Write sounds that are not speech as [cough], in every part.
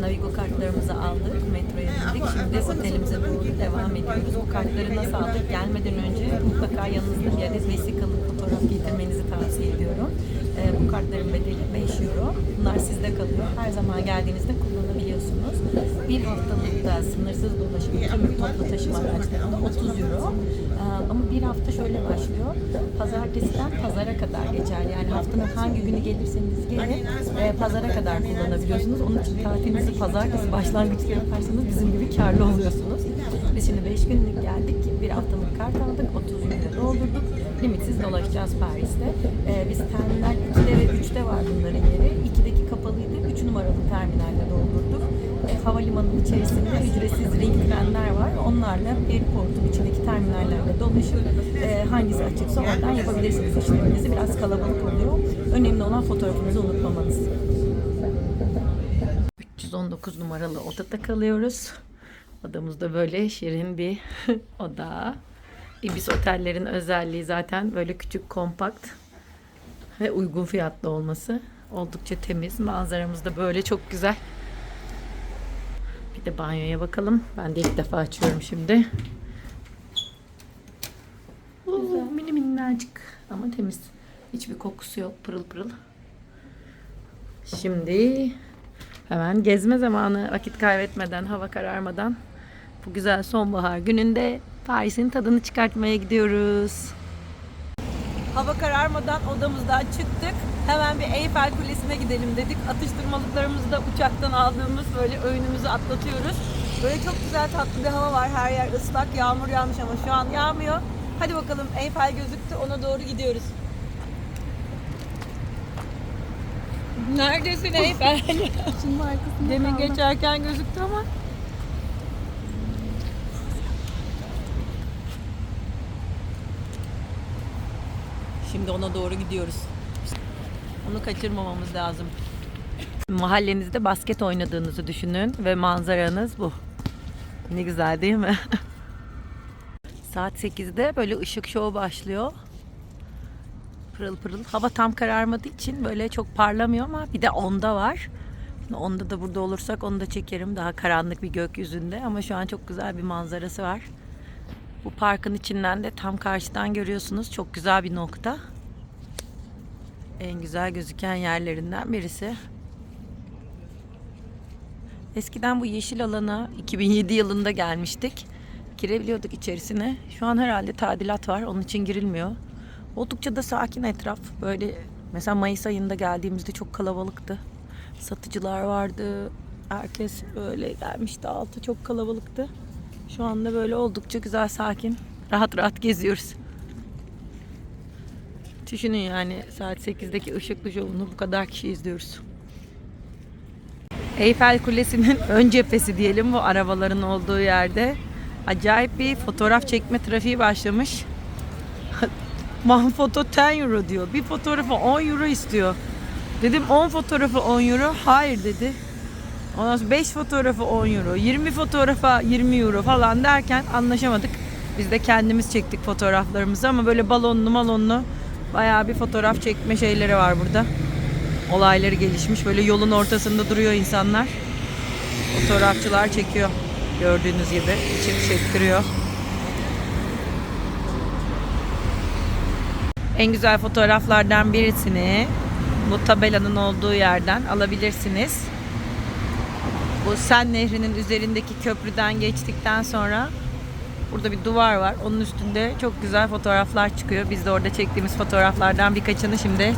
Navigo kartlarımızı aldık. Metroya bindik. Şimdi otelimize doğru devam ediyoruz. Bu kartları nasıl aldık? Gelmeden önce mutlaka yanınızda bir adet vesikalı fotoğraf getirmenizi tavsiye ediyorum. Ee, bu kartların bedeli 5 euro. Bunlar sizde kalıyor. Her zaman geldiğinizde kullanabiliyorsunuz. Bir haftalıkta sınırsız dolaşım tüm toplu taşıma araçlarında 30 euro. Ee, ama bir hafta şöyle başlıyor. Pazartesiden pazara kadar geçer. Yani haftanın hangi günü gelirseniz gelin e, pazara kadar kullanabiliyorsunuz. Onun için tatilinizi pazartesi başlangıçta yaparsanız bizim gibi karlı oluyorsunuz. Biz şimdi 5 günlük geldik. Bir haftalık kart aldık. 30 euro doldurduk. Limitsiz dolaşacağız Paris'te. Ee, biz terminal 2'de ve 3'te var bunların yeri. 2'deki kapalıydı. 3 numaralı terminalde doldurduk. Havalimanının içerisinde ücretsiz ring var. Onlarla bir portun içindeki terminallerle dolaşıp e, hangisi açıksa oradan yapabilirsiniz işleminizi. Biraz kalabalık oluyor. Önemli olan fotoğrafınızı unutmamanız. 319 numaralı odada kalıyoruz. Odamızda böyle şirin bir [laughs] oda. Ibis otellerin özelliği zaten böyle küçük, kompakt ve uygun fiyatlı olması. Oldukça temiz. Manzaramız da böyle çok güzel. Bir de banyoya bakalım. Ben de ilk defa açıyorum şimdi. Oo, mini minnacık ama temiz. Hiçbir kokusu yok. Pırıl pırıl. Şimdi hemen gezme zamanı. Vakit kaybetmeden, hava kararmadan bu güzel sonbahar gününde Paris'in tadını çıkartmaya gidiyoruz. Hava kararmadan odamızdan çıktık. Hemen bir Eyfel Kulesi'ne gidelim dedik. Atıştırmalıklarımızı da uçaktan aldığımız böyle öğünümüzü atlatıyoruz. Böyle çok güzel tatlı bir hava var. Her yer ıslak. Yağmur yağmış ama şu an yağmıyor. Hadi bakalım Eyfel gözüktü. Ona doğru gidiyoruz. Neredesin Eyfel? [laughs] Demin geçerken gözüktü ama. Şimdi ona doğru gidiyoruz. Onu kaçırmamamız lazım. Mahallenizde basket oynadığınızı düşünün ve manzaranız bu. Ne güzel değil mi? [laughs] Saat 8'de böyle ışık şovu başlıyor. Pırıl pırıl. Hava tam kararmadığı için böyle çok parlamıyor ama bir de onda var. Onda da burada olursak onu da çekerim. Daha karanlık bir gökyüzünde ama şu an çok güzel bir manzarası var. Bu parkın içinden de tam karşıdan görüyorsunuz. Çok güzel bir nokta. En güzel gözüken yerlerinden birisi. Eskiden bu yeşil alana 2007 yılında gelmiştik. Girebiliyorduk içerisine. Şu an herhalde tadilat var. Onun için girilmiyor. Oldukça da sakin etraf. Böyle mesela Mayıs ayında geldiğimizde çok kalabalıktı. Satıcılar vardı. Herkes böyle gelmişti. Altı çok kalabalıktı. Şu anda böyle oldukça güzel, sakin. Rahat rahat geziyoruz. Düşünün yani saat 8'deki ışıklı şovunu bu kadar kişi izliyoruz. Eyfel Kulesi'nin [laughs] ön cephesi diyelim bu arabaların olduğu yerde. Acayip bir fotoğraf çekme trafiği başlamış. [laughs] One foto 10 euro diyor. Bir fotoğrafı 10 euro istiyor. Dedim 10 fotoğrafı 10 euro. Hayır dedi. Ondan sonra 5 fotoğrafı 10 euro. 20 fotoğrafa 20 euro falan derken anlaşamadık. Biz de kendimiz çektik fotoğraflarımızı ama böyle balonlu malonlu bayağı bir fotoğraf çekme şeyleri var burada. Olayları gelişmiş. Böyle yolun ortasında duruyor insanlar. Fotoğrafçılar çekiyor. Gördüğünüz gibi. Çek çektiriyor. En güzel fotoğraflardan birisini bu tabelanın olduğu yerden alabilirsiniz. Bu Sen Nehri'nin üzerindeki köprüden geçtikten sonra burada bir duvar var. Onun üstünde çok güzel fotoğraflar çıkıyor. Biz de orada çektiğimiz fotoğraflardan birkaçını şimdi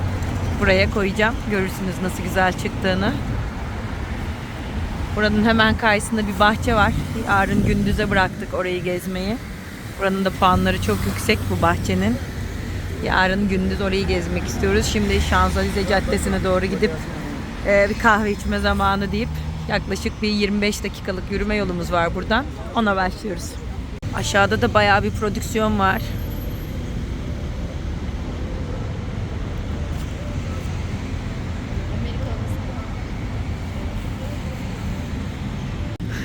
buraya koyacağım. Görürsünüz nasıl güzel çıktığını. Buranın hemen karşısında bir bahçe var. Yarın gündüze bıraktık orayı gezmeyi. Buranın da puanları çok yüksek bu bahçenin. Yarın gündüz orayı gezmek istiyoruz. Şimdi Şanzelize Caddesi'ne doğru gidip e, bir kahve içme zamanı deyip yaklaşık bir 25 dakikalık yürüme yolumuz var buradan. Ona başlıyoruz. Aşağıda da bayağı bir prodüksiyon var.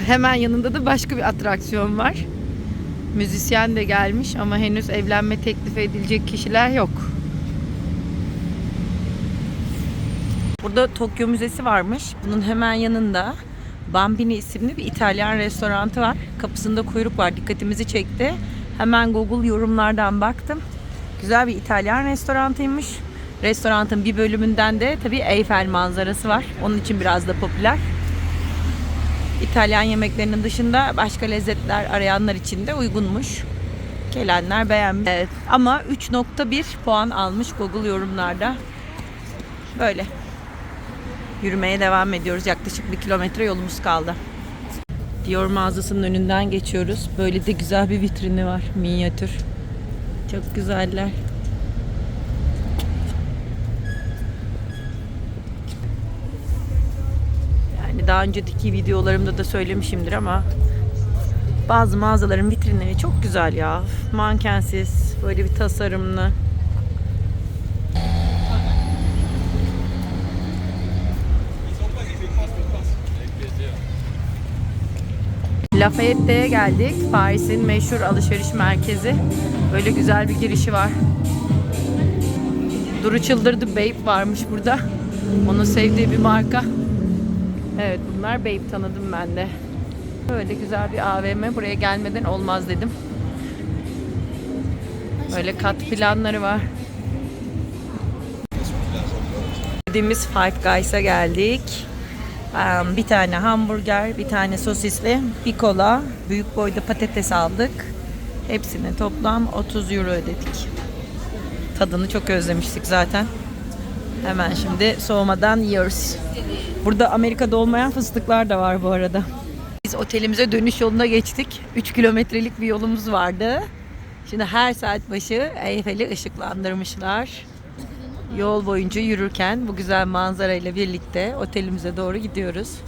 Hemen yanında da başka bir atraksiyon var. Müzisyen de gelmiş ama henüz evlenme teklif edilecek kişiler yok. Burada Tokyo Müzesi varmış. Bunun hemen yanında Bambini isimli bir İtalyan restoranı var. Kapısında kuyruk var. Dikkatimizi çekti. Hemen Google yorumlardan baktım. Güzel bir İtalyan restoranıymış. Restoranın bir bölümünden de tabii Eyfel manzarası var. Onun için biraz da popüler. İtalyan yemeklerinin dışında başka lezzetler arayanlar için de uygunmuş. Gelenler beğenmiş. Evet. Ama 3.1 puan almış Google yorumlarda. Böyle. Yürümeye devam ediyoruz. Yaklaşık bir kilometre yolumuz kaldı. Dior mağazasının önünden geçiyoruz. Böyle de güzel bir vitrini var. Minyatür. Çok güzeller. Yani daha önceki videolarımda da söylemişimdir ama bazı mağazaların vitrinleri çok güzel ya. Mankensiz, böyle bir tasarımlı. Lafayette'ye geldik. Paris'in meşhur alışveriş merkezi. Böyle güzel bir girişi var. Duru Çıldırdı Babe varmış burada. Onun sevdiği bir marka. Evet bunlar Babe tanıdım ben de. Böyle güzel bir AVM. Buraya gelmeden olmaz dedim. Böyle kat planları var. Dediğimiz Five Guys'a geldik. Bir tane hamburger, bir tane sosisli, bir kola, büyük boyda patates aldık. Hepsine toplam 30 euro ödedik. Tadını çok özlemiştik zaten. Hemen şimdi soğumadan yiyoruz. Burada Amerika'da olmayan fıstıklar da var bu arada. Biz otelimize dönüş yoluna geçtik. 3 kilometrelik bir yolumuz vardı. Şimdi her saat başı Eyfel'i ışıklandırmışlar. Yol boyunca yürürken bu güzel manzarayla birlikte otelimize doğru gidiyoruz.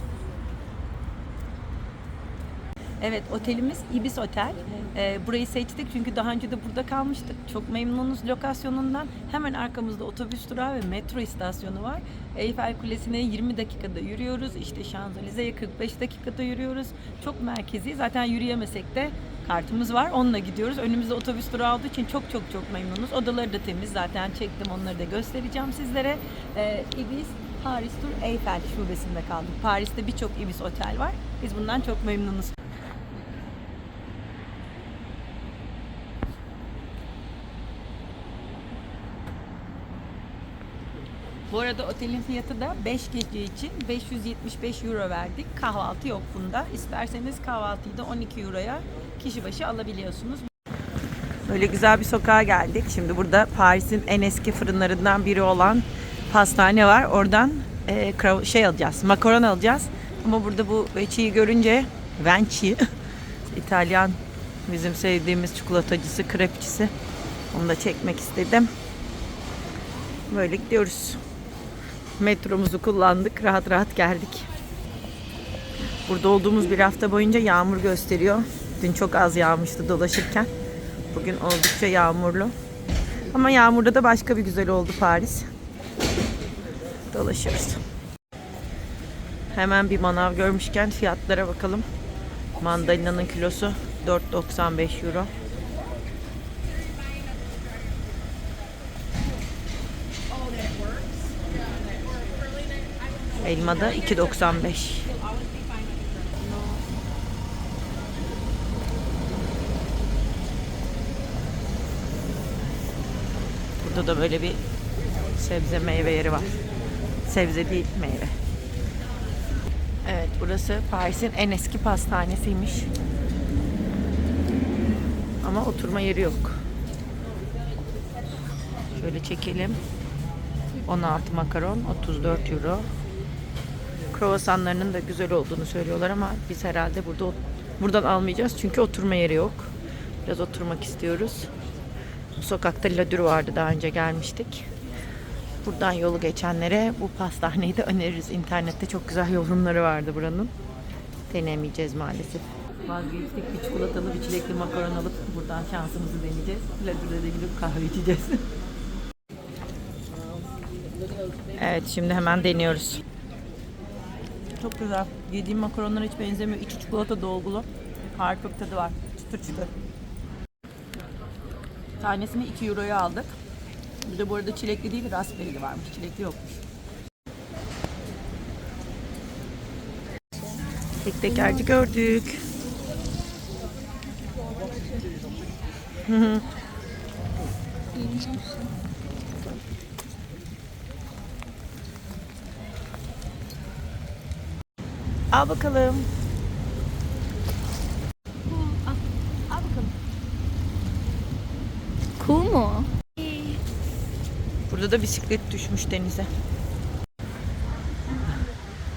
Evet otelimiz Ibis Otel. Ee, burayı seçtik çünkü daha önce de burada kalmıştık. Çok memnunuz lokasyonundan. Hemen arkamızda otobüs durağı ve metro istasyonu var. Eyfel Kulesi'ne 20 dakikada yürüyoruz. İşte Şanzelize'ye 45 dakikada yürüyoruz. Çok merkezi. Zaten yürüyemesek de kartımız var. Onunla gidiyoruz. Önümüzde otobüs durağı olduğu için çok çok çok memnunuz. Odaları da temiz. Zaten çektim. Onları da göstereceğim sizlere. Ee, Ibis Paris Tour Eiffel şubesinde kaldık. Paris'te birçok Ibis otel var. Biz bundan çok memnunuz. Bu arada otelin fiyatı da 5 gece için 575 euro verdik. Kahvaltı yok bunda. İsterseniz kahvaltıyı da 12 euroya kişi başı alabiliyorsunuz. Böyle güzel bir sokağa geldik. Şimdi burada Paris'in en eski fırınlarından biri olan pastane var. Oradan e, şey alacağız, makaron alacağız. Ama burada bu Veci'yi görünce Venci, [laughs] İtalyan bizim sevdiğimiz çikolatacısı, krepçisi. Onu da çekmek istedim. Böyle gidiyoruz. Metromuzu kullandık. Rahat rahat geldik. Burada olduğumuz bir hafta boyunca yağmur gösteriyor. Dün çok az yağmıştı dolaşırken. Bugün oldukça yağmurlu. Ama yağmurda da başka bir güzel oldu Paris. Dolaşıyoruz. Hemen bir manav görmüşken fiyatlara bakalım. Mandalina'nın kilosu 4.95 euro. Elma da 2.95. Burada da böyle bir sebze meyve yeri var. Sebze değil meyve. Evet burası Paris'in en eski pastanesiymiş. Ama oturma yeri yok. Şöyle çekelim. 16 makaron, 34 euro. Kruvasanlarının da güzel olduğunu söylüyorlar ama biz herhalde burada buradan almayacağız çünkü oturma yeri yok. Biraz oturmak istiyoruz. Bu sokakta ladür vardı daha önce gelmiştik. Buradan yolu geçenlere bu pastaneyi de öneririz. İnternette çok güzel yorumları vardı buranın. Denemeyeceğiz maalesef. Vazgeçtik bir çikolatalı bir çilekli makaron alıp buradan şansımızı deneyeceğiz. Ladür'e de gidip kahve içeceğiz. [laughs] evet şimdi hemen deniyoruz. Çok güzel. Yediğim makaronlara hiç benzemiyor. İçi çikolata dolgulu. Harika bir tadı var. Çıtır çıtır. Tanesini 2 euroya aldık. Bir de bu arada çilekli değil raspberry'li varmış. Çilekli yokmuş. Tek tekerci gördük. [laughs] Al bakalım. Burada da bisiklet düşmüş denize.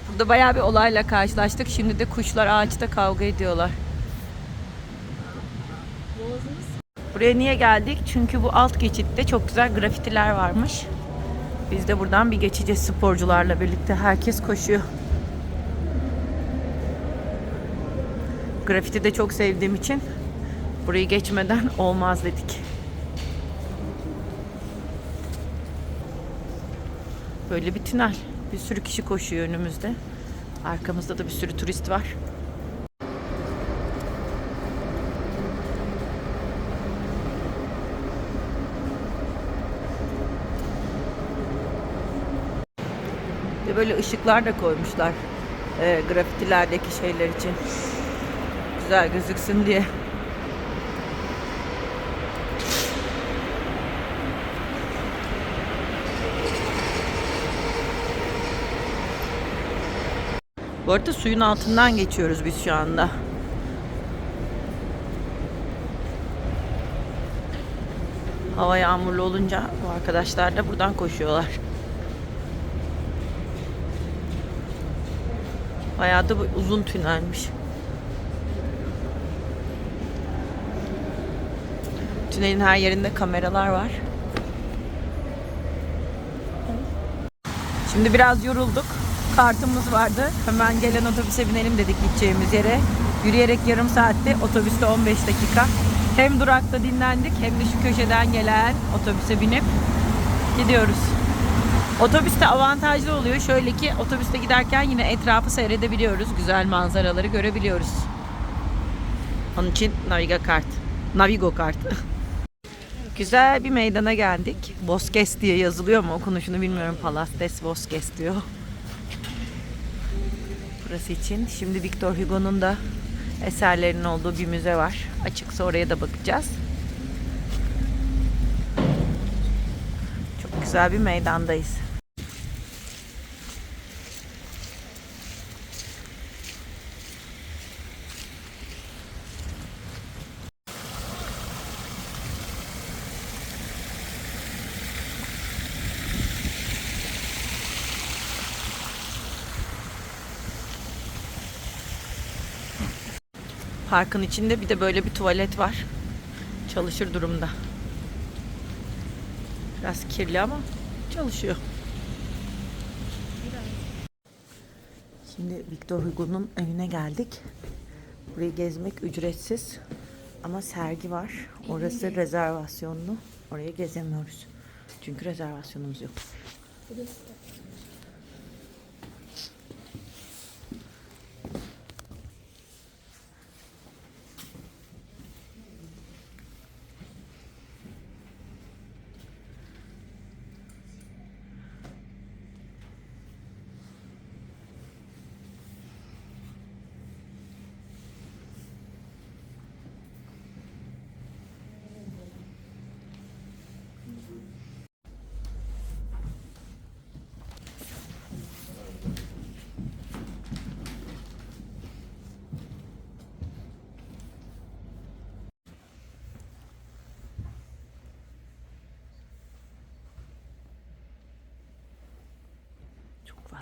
Burada bayağı bir olayla karşılaştık. Şimdi de kuşlar ağaçta kavga ediyorlar. Buraya niye geldik? Çünkü bu alt geçitte çok güzel grafitiler varmış. Biz de buradan bir geçeceğiz sporcularla birlikte. Herkes koşuyor. Grafiti de çok sevdiğim için burayı geçmeden [laughs] olmaz dedik. Böyle bir tünel. Bir sürü kişi koşuyor önümüzde. Arkamızda da bir sürü turist var. Ve böyle ışıklar da koymuşlar. E, grafitilerdeki şeyler için. Güzel gözüksün diye. Bu arada suyun altından geçiyoruz biz şu anda. Hava yağmurlu olunca bu arkadaşlar da buradan koşuyorlar. Bayağı da uzun tünelmiş. Tünelin her yerinde kameralar var. Şimdi biraz yorulduk. Kartımız vardı. Hemen gelen otobüse binelim dedik gideceğimiz yere. Yürüyerek yarım saatte, otobüste 15 dakika. Hem durakta dinlendik hem de şu köşeden gelen otobüse binip gidiyoruz. Otobüste avantajlı oluyor. Şöyle ki otobüste giderken yine etrafı seyredebiliyoruz. Güzel manzaraları görebiliyoruz. Onun için Navigo kart. Navigo kart. [laughs] Güzel bir meydana geldik. Bosques diye yazılıyor mu okunuşunu bilmiyorum. Palastes Bosques diyor. Burası için. Şimdi Victor Hugo'nun da eserlerinin olduğu bir müze var. Açıksa oraya da bakacağız. Çok güzel bir meydandayız. Parkın içinde bir de böyle bir tuvalet var. Çalışır durumda. Biraz kirli ama çalışıyor. Şimdi Victor Hugo'nun evine geldik. Burayı gezmek ücretsiz. Ama sergi var. Orası rezervasyonlu. Oraya gezemiyoruz. Çünkü rezervasyonumuz yok. Çok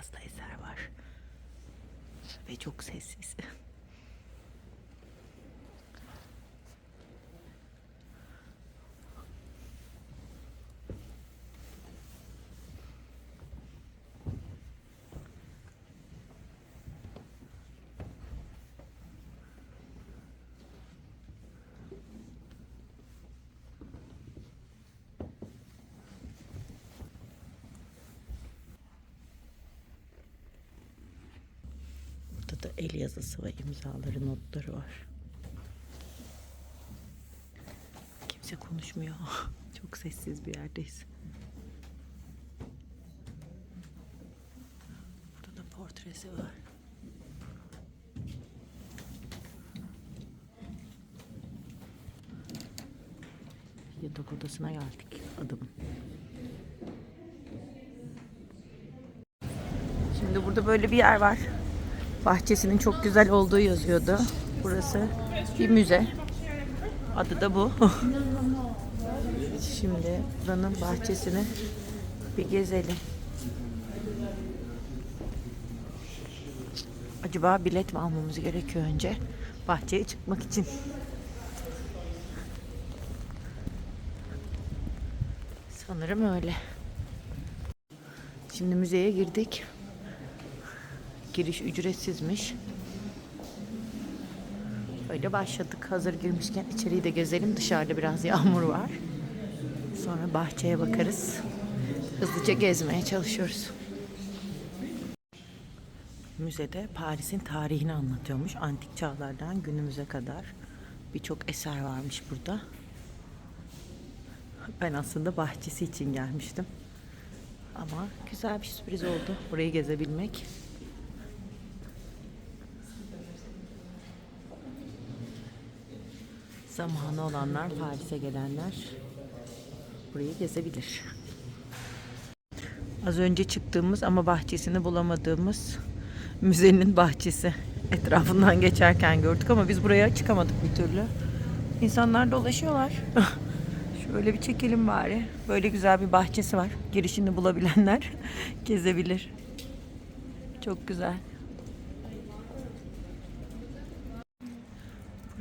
fazla eser var. Ve çok sessiz. [laughs] Burada el yazısı ve imzaları notları var. Kimse konuşmuyor. [laughs] Çok sessiz bir yerdeyiz. Burada da portresi var. yatak odasına geldik adamın. Şimdi burada böyle bir yer var. Bahçesinin çok güzel olduğu yazıyordu. Burası bir müze. Adı da bu. [laughs] Şimdi buranın bahçesini bir gezelim. Acaba bilet mi almamız gerekiyor önce bahçeye çıkmak için? Sanırım öyle. Şimdi müzeye girdik. Giriş ücretsizmiş. Öyle başladık. Hazır girmişken içeriği de gezelim. Dışarıda biraz yağmur var. Sonra bahçeye bakarız. Hızlıca gezmeye çalışıyoruz. Müzede Paris'in tarihini anlatıyormuş. Antik çağlardan günümüze kadar birçok eser varmış burada. Ben aslında bahçesi için gelmiştim. Ama güzel bir sürpriz oldu burayı gezebilmek. Zamanı olanlar, Paris'e gelenler burayı gezebilir. Az önce çıktığımız ama bahçesini bulamadığımız müzenin bahçesi. Etrafından geçerken gördük ama biz buraya çıkamadık bir türlü. İnsanlar dolaşıyorlar. [laughs] Şöyle bir çekelim bari. Böyle güzel bir bahçesi var. Girişini bulabilenler [laughs] gezebilir. Çok güzel.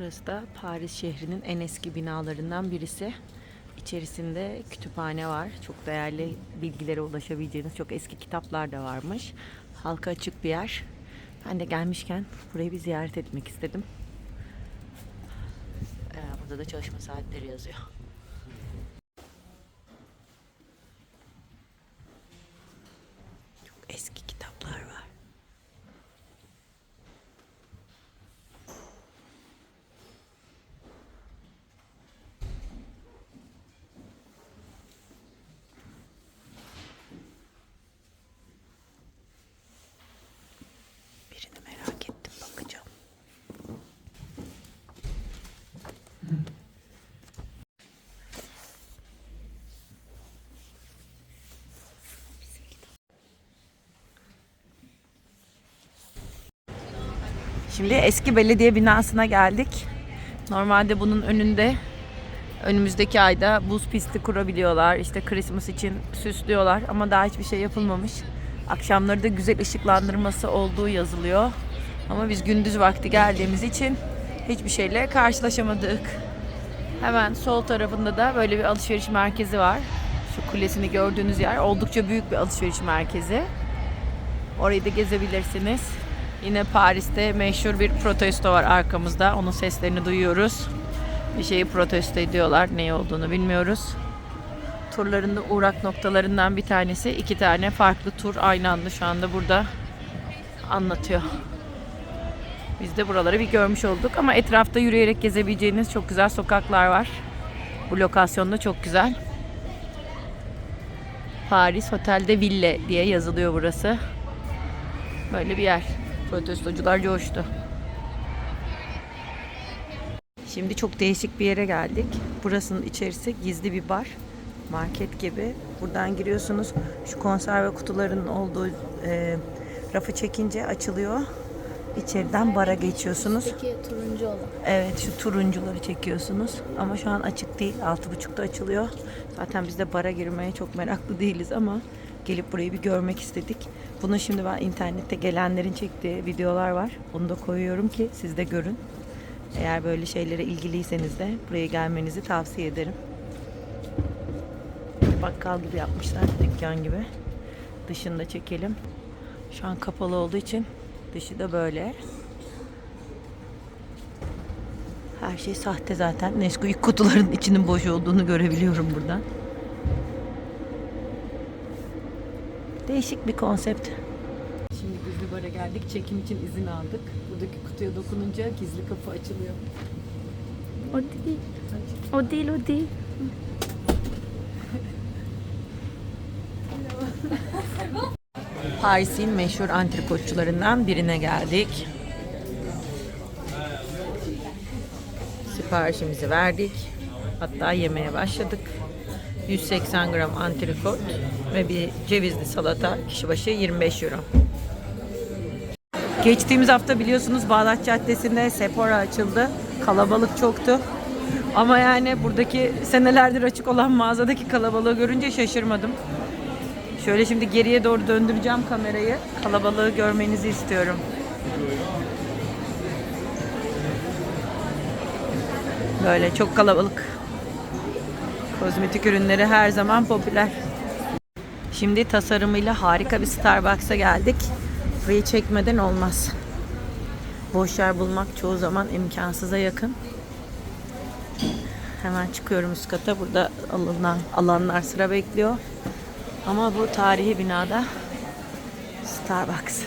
Burası da Paris şehrinin en eski binalarından birisi. İçerisinde kütüphane var. Çok değerli bilgilere ulaşabileceğiniz çok eski kitaplar da varmış. Halka açık bir yer. Ben de gelmişken burayı bir ziyaret etmek istedim. Ee, burada da çalışma saatleri yazıyor. Çok eski kitaplar var. Birini merak ettim bakacağım. Şimdi eski belediye binasına geldik. Normalde bunun önünde önümüzdeki ayda buz pisti kurabiliyorlar. İşte Christmas için süslüyorlar ama daha hiçbir şey yapılmamış. Akşamları da güzel ışıklandırması olduğu yazılıyor. Ama biz gündüz vakti geldiğimiz için hiçbir şeyle karşılaşamadık. Hemen sol tarafında da böyle bir alışveriş merkezi var. Şu kulesini gördüğünüz yer oldukça büyük bir alışveriş merkezi. Orayı da gezebilirsiniz. Yine Paris'te meşhur bir protesto var arkamızda. Onun seslerini duyuyoruz. Bir şeyi protesto ediyorlar. Ne olduğunu bilmiyoruz. Turların da uğrak noktalarından bir tanesi. iki tane farklı tur aynı anda şu anda burada anlatıyor. Biz de buraları bir görmüş olduk ama etrafta yürüyerek gezebileceğiniz çok güzel sokaklar var. Bu lokasyonda çok güzel. Paris Hotel Ville diye yazılıyor burası. Böyle bir yer. Protestocular coştu. Şimdi çok değişik bir yere geldik. Burasının içerisi gizli bir bar. Market gibi. Buradan giriyorsunuz. Şu konserve kutularının olduğu e, rafı çekince açılıyor. İçeriden bara geçiyorsunuz. Turuncu olan. Evet şu turuncuları çekiyorsunuz. Ama şu an açık değil. Altı buçukta açılıyor. Zaten biz de bara girmeye çok meraklı değiliz ama gelip burayı bir görmek istedik. Bunu şimdi ben internette gelenlerin çektiği videolar var. Onu da koyuyorum ki siz de görün. Eğer böyle şeylere ilgiliyseniz de buraya gelmenizi tavsiye ederim. Bakkal gibi yapmışlar, dükkan gibi. Dışında çekelim. Şu an kapalı olduğu için dışı da böyle. Her şey sahte zaten. Nesquik kutuların içinin boş olduğunu görebiliyorum buradan. Değişik bir konsept. Şimdi gizli bara geldik. Çekim için izin aldık. Buradaki kutuya dokununca gizli kapı açılıyor. O değil. O değil, o değil. Paris'in meşhur antrikotçularından birine geldik. Siparişimizi verdik. Hatta yemeye başladık. 180 gram antrikot ve bir cevizli salata kişi başı 25 euro. Geçtiğimiz hafta biliyorsunuz Bağdat Caddesi'nde Sephora açıldı. Kalabalık çoktu. Ama yani buradaki senelerdir açık olan mağazadaki kalabalığı görünce şaşırmadım. Şöyle şimdi geriye doğru döndüreceğim kamerayı. Kalabalığı görmenizi istiyorum. Böyle çok kalabalık. Kozmetik ürünleri her zaman popüler. Şimdi tasarımıyla harika bir Starbucks'a geldik. Burayı çekmeden olmaz. Boş yer bulmak çoğu zaman imkansıza yakın. Hemen çıkıyorum üst kata. Burada alınan alanlar sıra bekliyor. Ama bu tarihi binada Starbucks.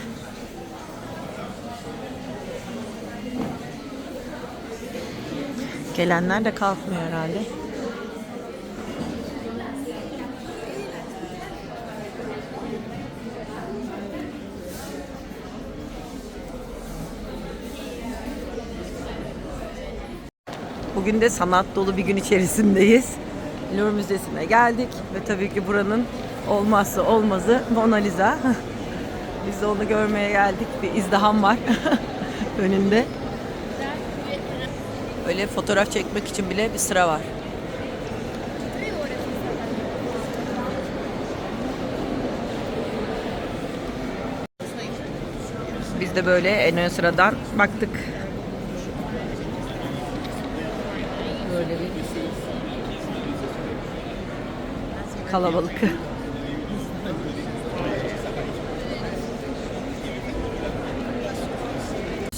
Gelenler de kalkmıyor herhalde. Bugün de sanat dolu bir gün içerisindeyiz. Louvre Müzesi'ne geldik ve tabii ki buranın olmazsa olmazı Mona Lisa. [laughs] Biz de onu görmeye geldik. Bir izdiham var [laughs] önünde. Öyle fotoğraf çekmek için bile bir sıra var. Biz de böyle en ön sıradan baktık. Böyle bir kalabalık.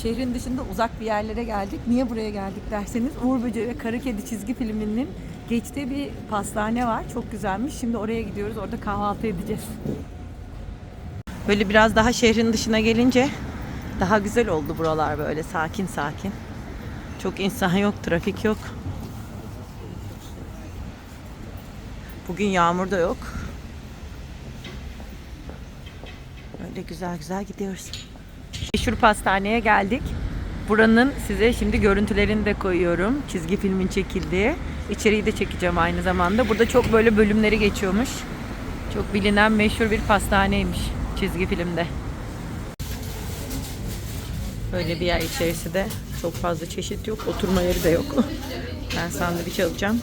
Şehrin dışında uzak bir yerlere geldik. Niye buraya geldik derseniz Uğur Böceği ve Kara Kedi çizgi filminin geçtiği bir pastane var. Çok güzelmiş. Şimdi oraya gidiyoruz. Orada kahvaltı edeceğiz. Böyle biraz daha şehrin dışına gelince daha güzel oldu buralar böyle sakin sakin. Çok insan yok, trafik yok. Bugün yağmur da yok. Böyle güzel güzel gidiyoruz. Meşhur pastaneye geldik. Buranın size şimdi görüntülerini de koyuyorum. Çizgi filmin çekildiği. İçeriği de çekeceğim aynı zamanda. Burada çok böyle bölümleri geçiyormuş. Çok bilinen meşhur bir pastaneymiş çizgi filmde. Böyle bir yer içerisi de çok fazla çeşit yok. Oturma yeri de yok. Ben sandviç alacağım.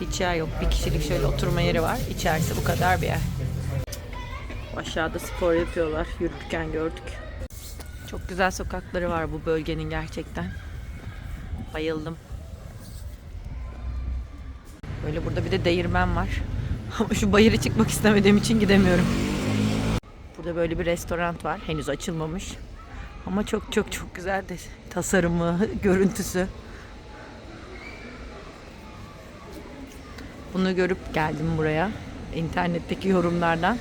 Hiç yer yok. Bir kişilik şöyle oturma yeri var. İçerisi bu kadar bir yer. Aşağıda spor yapıyorlar. Yürürken gördük. Çok güzel sokakları var bu bölgenin gerçekten. Bayıldım. Böyle burada bir de değirmen var. [laughs] Ama şu bayırı çıkmak istemediğim için gidemiyorum. Burada böyle bir restoran var. Henüz açılmamış. Ama çok çok çok güzel de tasarımı, [laughs] görüntüsü. Bunu görüp geldim buraya. İnternetteki yorumlardan.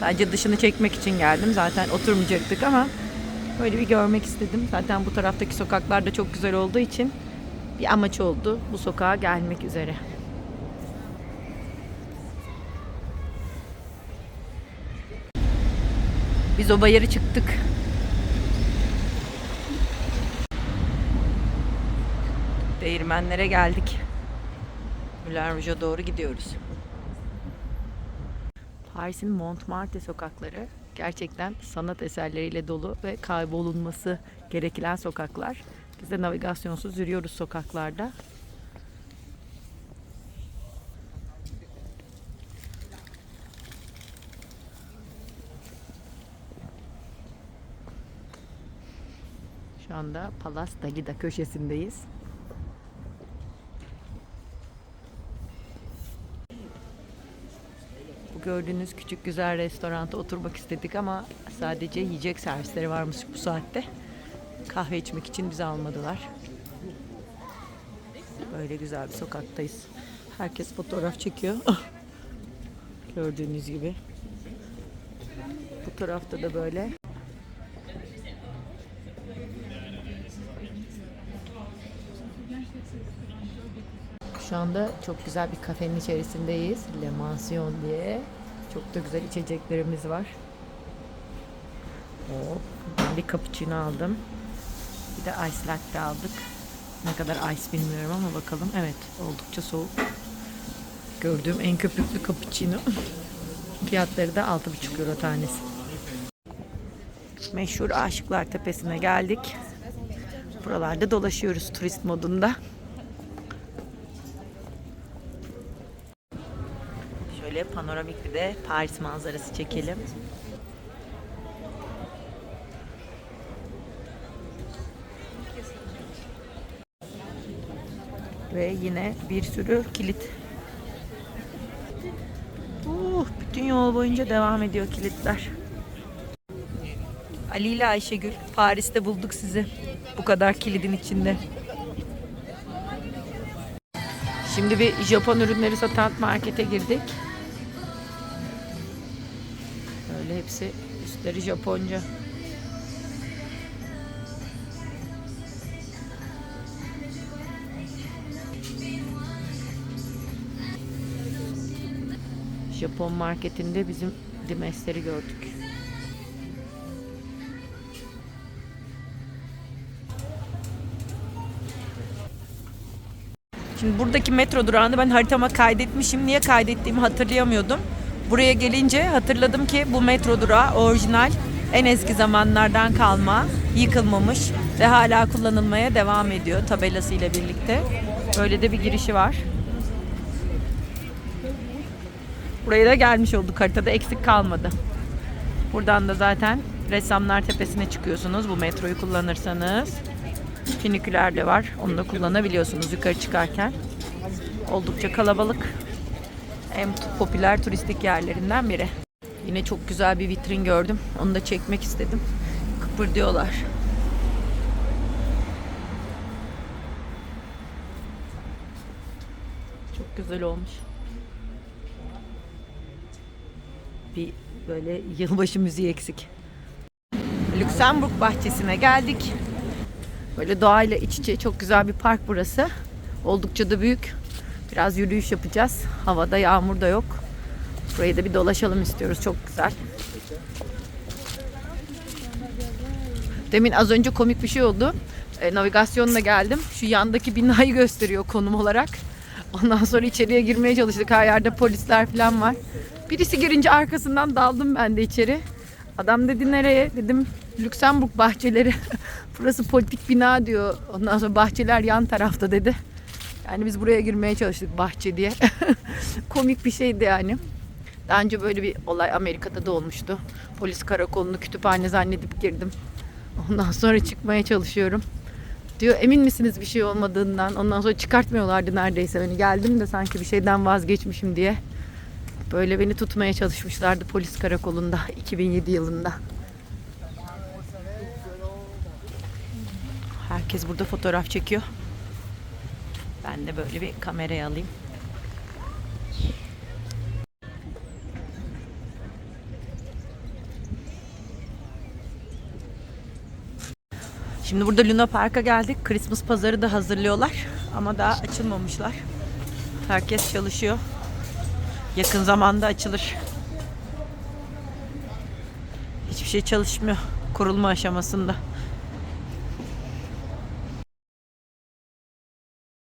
Sadece dışını çekmek için geldim. Zaten oturmayacaktık ama böyle bir görmek istedim. Zaten bu taraftaki sokaklar da çok güzel olduğu için bir amaç oldu bu sokağa gelmek üzere. Biz o bayırı çıktık. Değirmenlere geldik. Moulin Rouge'a doğru gidiyoruz. Paris'in Montmartre sokakları gerçekten sanat eserleriyle dolu ve kaybolunması gereken sokaklar. Biz de navigasyonsuz yürüyoruz sokaklarda. Şu anda Palas Dalida köşesindeyiz. Gördüğünüz küçük güzel restoranda oturmak istedik ama sadece yiyecek servisleri varmış bu saatte. Kahve içmek için bizi almadılar. Böyle güzel bir sokaktayız. Herkes fotoğraf çekiyor. [laughs] Gördüğünüz gibi. Bu tarafta da böyle. Şu anda çok güzel bir kafenin içerisindeyiz. Le Mansion diye. Çok da güzel içeceklerimiz var. Hop. Ben bir cappuccino aldım. Bir de ice latte aldık. Ne kadar ice bilmiyorum ama bakalım. Evet oldukça soğuk. Gördüğüm en köpüklü cappuccino. [laughs] Fiyatları da 6,5 euro tanesi. Meşhur Aşıklar Tepesi'ne geldik. Buralarda dolaşıyoruz turist modunda. Şöyle panoramik bir de Paris manzarası çekelim. Ve yine bir sürü kilit. Uh, bütün yol boyunca devam ediyor kilitler. Ali ile Ayşegül, Paris'te bulduk sizi. Bu kadar kilidin içinde. Şimdi bir Japon ürünleri satan markete girdik. Hepsi üstleri Japonca. Japon marketinde bizim dimesleri gördük. Şimdi buradaki metro durağını ben haritama kaydetmişim. Niye kaydettiğimi hatırlayamıyordum. Buraya gelince hatırladım ki bu metro durağı orijinal, en eski zamanlardan kalma, yıkılmamış ve hala kullanılmaya devam ediyor tabelasıyla birlikte. Böyle de bir girişi var. Buraya da gelmiş olduk haritada eksik kalmadı. Buradan da zaten Ressamlar Tepesi'ne çıkıyorsunuz bu metroyu kullanırsanız. Finiküler de var. Onu da kullanabiliyorsunuz yukarı çıkarken. Oldukça kalabalık. En popüler turistik yerlerinden biri. Yine çok güzel bir vitrin gördüm. Onu da çekmek istedim. Kıpırdıyorlar. Çok güzel olmuş. Bir böyle yılbaşı müziği eksik. Lüksemburg bahçesine geldik. Böyle doğayla iç içe çok güzel bir park burası. Oldukça da büyük. Biraz yürüyüş yapacağız. Havada yağmur da yok. Burayı da bir dolaşalım istiyoruz. Çok güzel. Demin az önce komik bir şey oldu. E, navigasyonla geldim. Şu yandaki binayı gösteriyor konum olarak. Ondan sonra içeriye girmeye çalıştık. Her yerde polisler falan var. Birisi girince arkasından daldım ben de içeri. Adam dedi nereye? Dedim Lüksemburg bahçeleri. [laughs] Burası politik bina diyor. Ondan sonra bahçeler yan tarafta dedi. Yani biz buraya girmeye çalıştık bahçe diye. [laughs] Komik bir şeydi yani. Daha önce böyle bir olay Amerika'da da olmuştu. Polis karakolunu kütüphane zannedip girdim. Ondan sonra çıkmaya çalışıyorum. Diyor emin misiniz bir şey olmadığından? Ondan sonra çıkartmıyorlardı neredeyse beni. Geldim de sanki bir şeyden vazgeçmişim diye. Böyle beni tutmaya çalışmışlardı polis karakolunda 2007 yılında. Herkes burada fotoğraf çekiyor. Ben de böyle bir kameraya alayım. Şimdi burada Luna Park'a geldik. Christmas pazarı da hazırlıyorlar. Ama daha açılmamışlar. Herkes çalışıyor. Yakın zamanda açılır. Hiçbir şey çalışmıyor. Kurulma aşamasında.